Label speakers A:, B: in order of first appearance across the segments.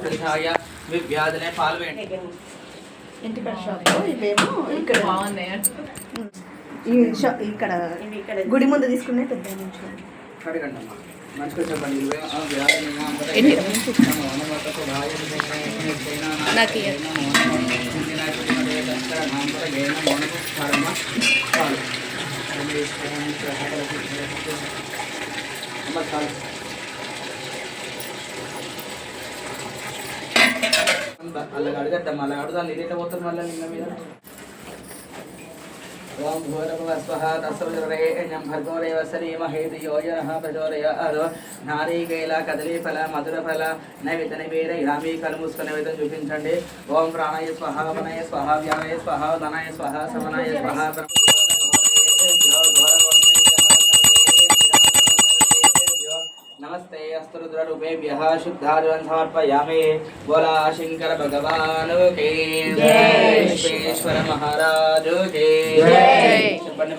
A: ప్రతిహాయ వివ్యాధనే పాల్వేయండి
B: ఇంటికాడ షాప్ ఇవేమో ఇక్కడ
C: బాగున్నాయి
B: ఈ షాప్ ఇక్కడ గుడి ముందు తీసుకునే పెద్ద?
A: నాకు అలా అడగద్దాం అలా అడుగుదాం. ఇది ఎట్లా పోతుంది మళ్ళీ? నిన్న మీద? ఓం భూరభువ స్వహ తస్సవితురేణ్యం భర్గోరేవ సరీమహే ధియోజనః ప్రచోదయాత్ నారీకేల కదలీఫల మధురఫల నైవేద్య నివేదయామి కళ్ళు మూసుకుని నైవేద్యం చూపించండి ఓం ప్రాణాయ స్వహ వనయ స్వహ వ్యానయ స్వహ ధనాయ స్వహ సమనాయ స్వహ नमस्ते अस्तु रुद्ररूपेभ्यः शुद्धार्वन् समर्पयामि बोला शङ्कर भगवान् के విశ్వేశ్వర
C: మహారాజు.
A: చెప్పండి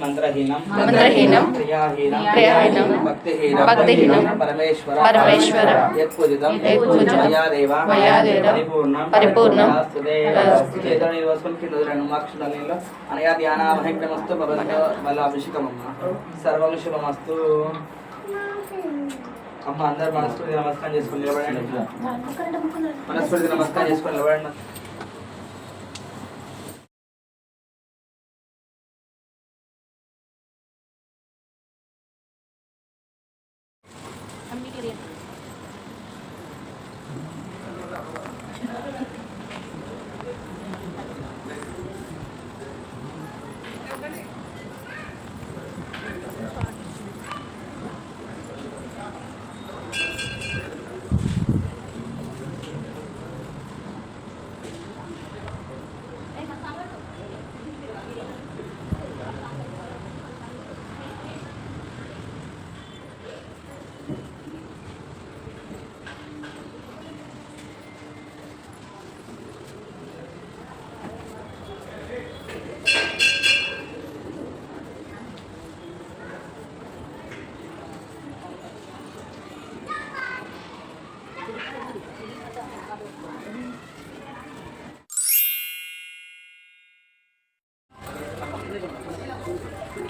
A: కింద రెండు బల శుభమస్తు. అమ్మ అందరు మనస్ఫూర్తి నమస్కారం చేసుకుని నిలబడండి. మనస్ఫూర్తి నమస్కారం చేసుకుని నిలబడండి.
C: রেট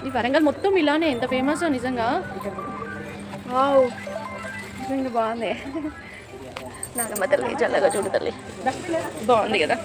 C: ఈ వరంగల్ మొత్తం ఇలానే ఎంత ఫేమస్ నిజంగా? వావ్ నిజంగా బాగుంది. నానమ్మ తల్లి చల్లగా చూడు తల్లి. బాగుంది కదా?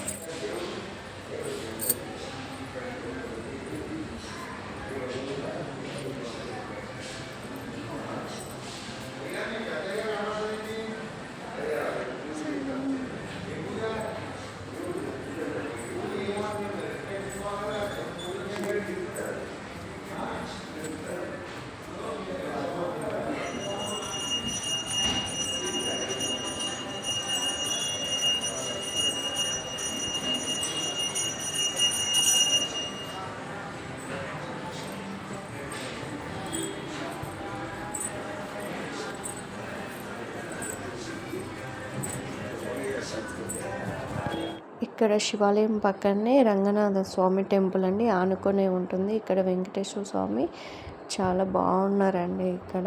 D: ఇక్కడ శివాలయం పక్కనే రంగనాథ స్వామి టెంపుల్ అండి. ఆనుకునే ఉంటుంది. ఇక్కడ వెంకటేశ్వర స్వామి చాలా బాగున్నారండి ఇక్కడ.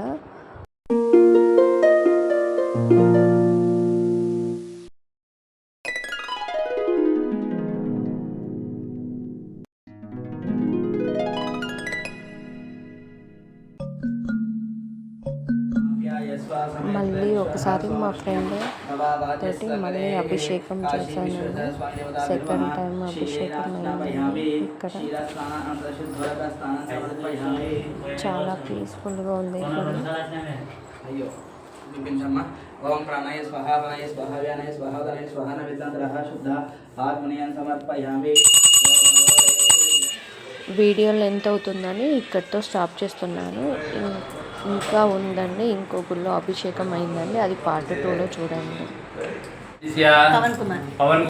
D: మళ్ళీ ఒకసారి మా ఫ్రెండ్ తోటి మళ్ళీ అభిషేకం చేశాను సెకండ్ టైం అభిషేకం అయింది ఇక్కడ. చాలా పీస్ఫుల్గా ఉంది ఇక్కడ.
A: చూపించమ్మా ఓం ప్రాణాయ స్వహ ప్రాణాయ స్వహ వ్యానాయ స్వహ ధనాయ స్వహ నవిద్రంతరః శుద్ధ హార్మోనియం సమర్పయామి.
D: వీడియో లెంత్ అవుతుందని ఇక్కడితో స్టాప్ చేస్తున్నాను. ఇంకా ఉందండి ఇంకో గుళ్ళో అభిషేకం అయిందండి. అది పార్ట్ టూలో చూడండి.
B: పవన్ కుమార్.
E: పవన్